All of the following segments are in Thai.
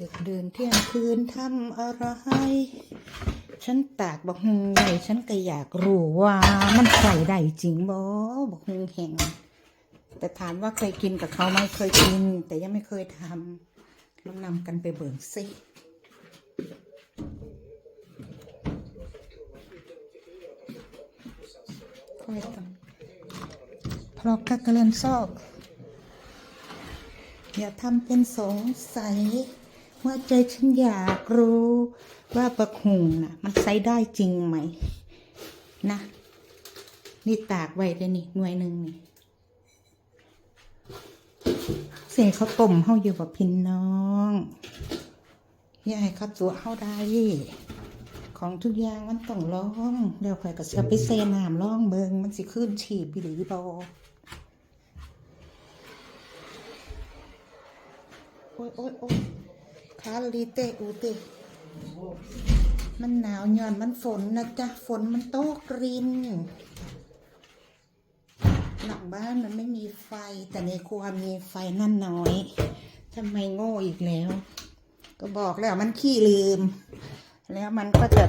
ดึกเดินเที่ยงคืนทำอะไร ฉันตากบักฮงไว้ฉันก็อยากรู้ว่า มันใส่ได้จริงบ่บักฮงแห้งแต่ถามว่าเคยกินกับเขาไหมเคยกิน แต่ยังไม่เคยทำลองนำกันไปเบิ่งสิเพราะกักกะเลนซอก อย่าทำเป็นสงสัย ว่าใจฉันอยากรู้ว่าประคุงน่ะมันใช้ได้จริงไหม นะ นี่ตากไว้เลยนี่หน่วยหนึ่งนี่เสียเขาต้มเฮาอยู่กับพี่น้องยาให้เขาตัวเฮาได้ ของทุกอย่างมันต้องร้องแล้วข่อยก็สิเอไปเซน้ำร้องเบิงมันสิขึ้นฉีบหรือบ่โอ้ยโอ้ยโอ้ยาลีเตอูเตมันหนาวหย้อนมันฝนนะจ๊ะ ฝนมันตกริน หลังบ้านมันไม่มีไฟ แต่ในครัวมีไฟนั่นน้อยทำไมโง่อีกแล้ว ก็บอกแล้วมันขี้ลืม แล้วมันก็จะ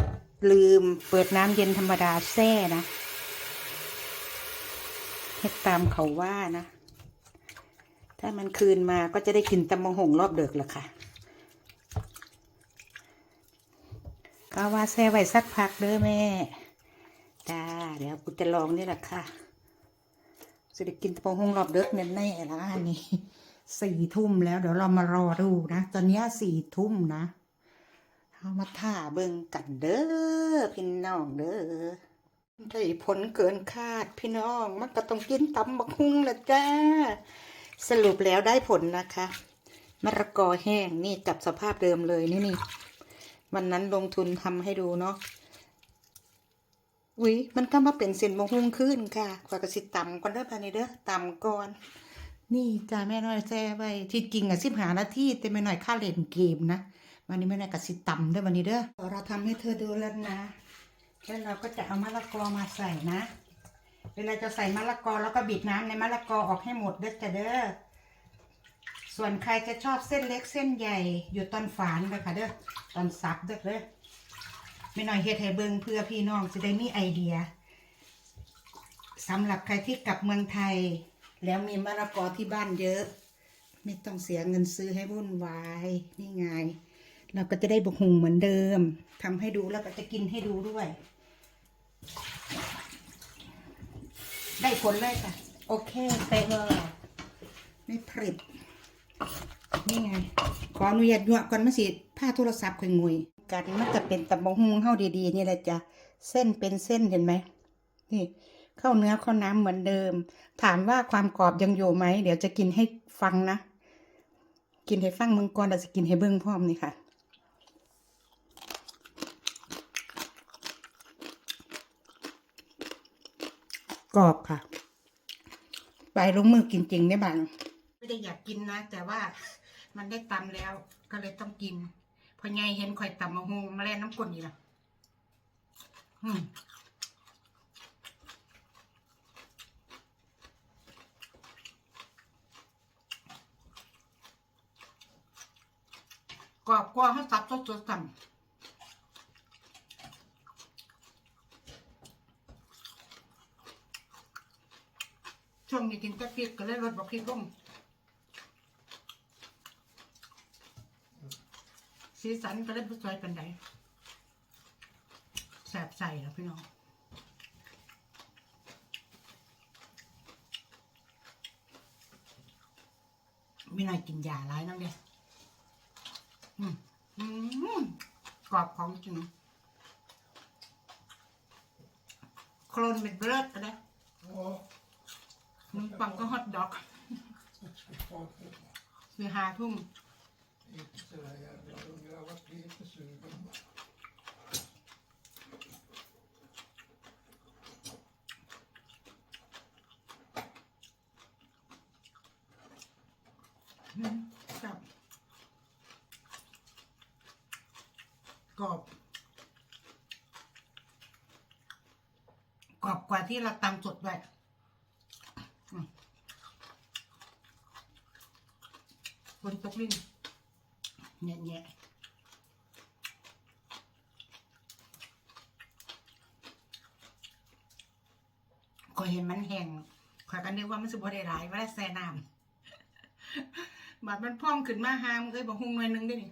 ลืมเปิดน้ำเย็นธรรมดาแช่นะเฮ็ดตามเขาว่านะ ถ้ามันคืนมาก็จะได้กินตำมะหงรอบเดึกละค่ะ ก็ว่าแซ่ไว้สักพักเด้อแม่จ้าเดี๋ยวกูจะลองนี่แหละค่ะจะได้กินตำมะหงรอบเดึกแน่ๆละอันนี้สี่ทุ่มแล้วเดี๋ยวเรามารอดูนะ ตอนนี้สี่ทุ่มนะเอามาท่าเบิ่งกันเด้อพี่น้องเด้อได้ผลเกินคาดพี่น้องมันก็ต้องกินตำบักฮุงละจ้า สรุปแล้วได้ผลนะคะมะระกอแห้งนี่กับสภาพเดิมเลยนี่นี่ วันนั้นลงทุนทำให้ดูเนาะอุ้ยมันก็มาเป็นเส้นบงฮุงขึ้นค่ะกว่ากระสิต่ำก่อนเด้อพานี่เด้อต่ำก่อน นี่จ้าแม่น้อยแซ่ไว้ที่จริงอะสิบหานาทีแต่แม่น้อยค่าเล่นเกมนะวันนี้แม่น้อยกระสิต่ำเด้อวันนี้เด้อเราทำให้เธอดูแล้วนะแล้วเราก็จะเอามะละกอมาใส่นะ เวลาจะใส่มะละกอแล้วก็บีบน้ำในมะละกอออกให้หมดเด้อจ้ะเด้อ ส่วนใครจะชอบเส้นเล็กเส้นใหญ่อยู่ตอนฝานเลยค่ะเด้อตอนซับเด้อเด้อไม่น้อยเฮ็ดให้เบิ่งเพื่อพี่น้องจะได้มีไอเดียสำหรับใครที่กลับเมืองไทย แล้วมีมะละกอที่บ้านเยอะ ไม่ต้องเสียเงินซื้อให้วุ่นวายนี่ไง เราก็จะได้บุกหุงเหมือนเดิมทำให้ดูแล้วก็จะกินให้ดูด้วย ได้ผลเลยค่ะ โอเคเป๊ะเลยไม่ผลิต นี่ไง ขออนุญาตยั่วก่อนมาสิผ้าโทรศัพท์ค่อยงุยกันมันจะเป็นตะบงฮุงเข้าดีๆ นี่แหละจ้ะเส้นเป็นเส้นเห็นไหมนี่เข้าเนื้อเข้าน้ำเหมือนเดิม ถามว่าความกรอบยังอยู่ไหม เดี๋ยวจะกินให้ฟังนะ กินให้ฟังมึงก่อนเราจะกินให้เบิ้งพร้อมนี่ค่ะกรอบค่ะ ไปลงมือกินจริงได้บ้างไม่ได้อยากกินนะ แต่ว่า มันได้ตำแล้ว ก็เลยต้องกิน พอไงเห็นข่อยตำมะฮงมาแล้วน้ำกลนอีกละอืมกรอบกว่าเขาสับสดๆกันช่วงนี้กินแต่พริกก็เลยลดบอกพริกลง สีสันก็เลยผู้ซอยเป็นไดแสบใส่แล้วพี่น้องไม่น่ากินยาร้ายนั่งเดียอืมอืมกรอบของจริงโคลนเป็นเบิร์ดอะไร Ja, มึงปังก็ฮอตดอกคือหาทุ่ม inte sådär jävla hungrig. Jag har varit lite sugen. อืมครับกรอบกรอบกว่าที่เราตำสดด้วยอืมฝนตกลิ้น แง่แง่ก็เห็นมันแห้งข่อยก็นึกว่ามันสิบ่ได้หลายว่าแซ่น้ำบาดมันพองขึ้นมาหามเอ้ยบอกฮุงหน่อยนึงได้นี่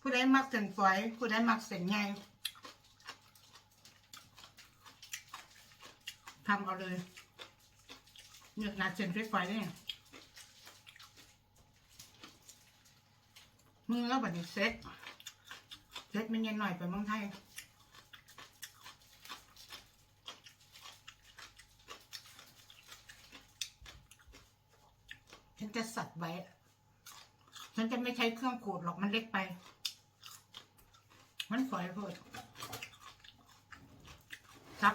ผู้ใดมักเส้นฝอยผู้ใดมักเส้นใหญ่ทำเอาเลยเนื้อหนาเส้นฝอยๆเนี่ มึงแล้วบัดนี้เซ็ตเซ็ตมันเย็นหน่อยไปเมืองไทยฉันจะสัดไว้ ฉันจะไม่ใช้เครื่องขูดหรอกมันเล็กไป มันฝอยโพดซับ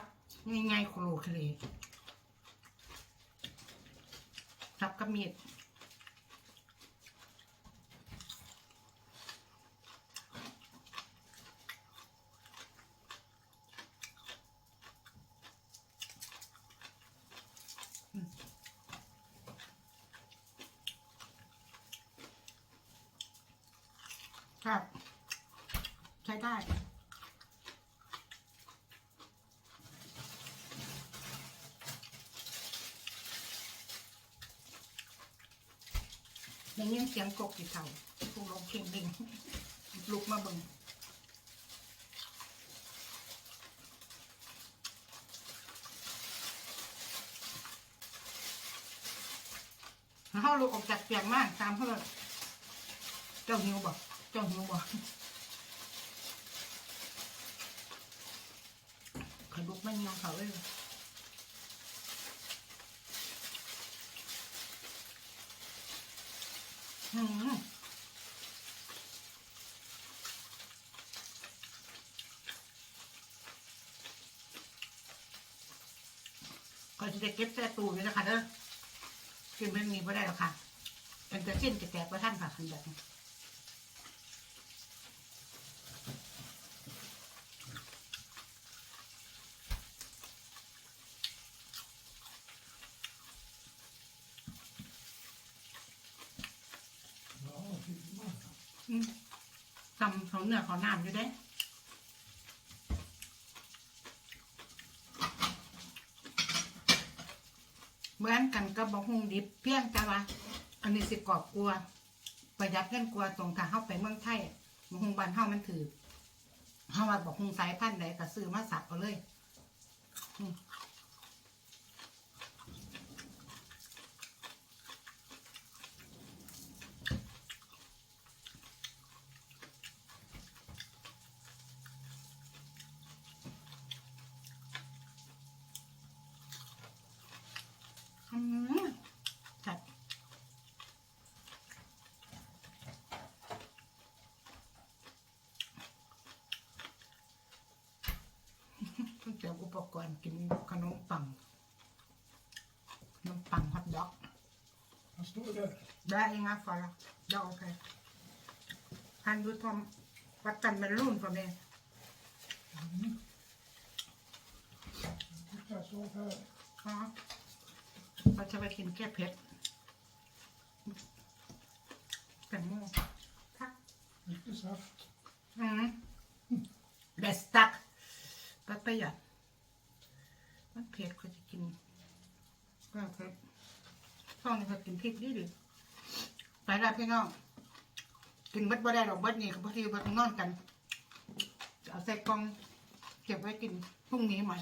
ง่ายๆโคโลเคเลซับกับมีด ครับ ใช้ได้ได้ยเสียงกบกี่เท่าผู้ลงเข่งดิ่งลุกมาเบิ่งเขาลุกออกจากเตียงมากตามเขาเลยเจ้าหิวบ่เจ้าหิวบ่ขลุกไม่ยอมเขาเลยอืมก็จะได้เก็บแส่ตู้เลยนะคะเด้อกินไม่มีไม่ได้หรอกค่ะเป็นแต่สิ้นแตกไปท่านค่ะคันแบบนี้ Ja, fy fan. อืม ตำเขาเนื้อเขาน้ำอยู่เด้เหมือนกันกับบะฮุงดิบเพียงแต่ว่าอันนี้สิกรอบกลัว ประหยัดเงินกลัวตรงถ้าเฮาไปเมืองไทยบะฮุงบ้านเฮามันถือเฮาว่าบะฮุงสายพันธุ์ใดก็ซื้อมาสับเอาเลยอืมอืมจัดเพิ่งเตรี ยมอุปกรณ์กินขนมปังขนมปังฮอทดอก Han står där. Det är inga fara. Ja, okej. Kan du ta vattenmelon för mig? Titta så här. Ja. Jag ska väl inte pet. แตงโมค่ะ Lite saft. อืมเดสตักก็ประหยัด มันเผ็ดเขาจะกินก็เผ็ดช่องนี้ก็กินพริกดีดิไปแล้วพี่น้อง กินเบิดบ่ได้ดอกเบิดนี่เขาพอดีบ่ต้องนอนกัน เอาใส่กล่อง เก็บไว้กินพรุ่งนี้ใหม่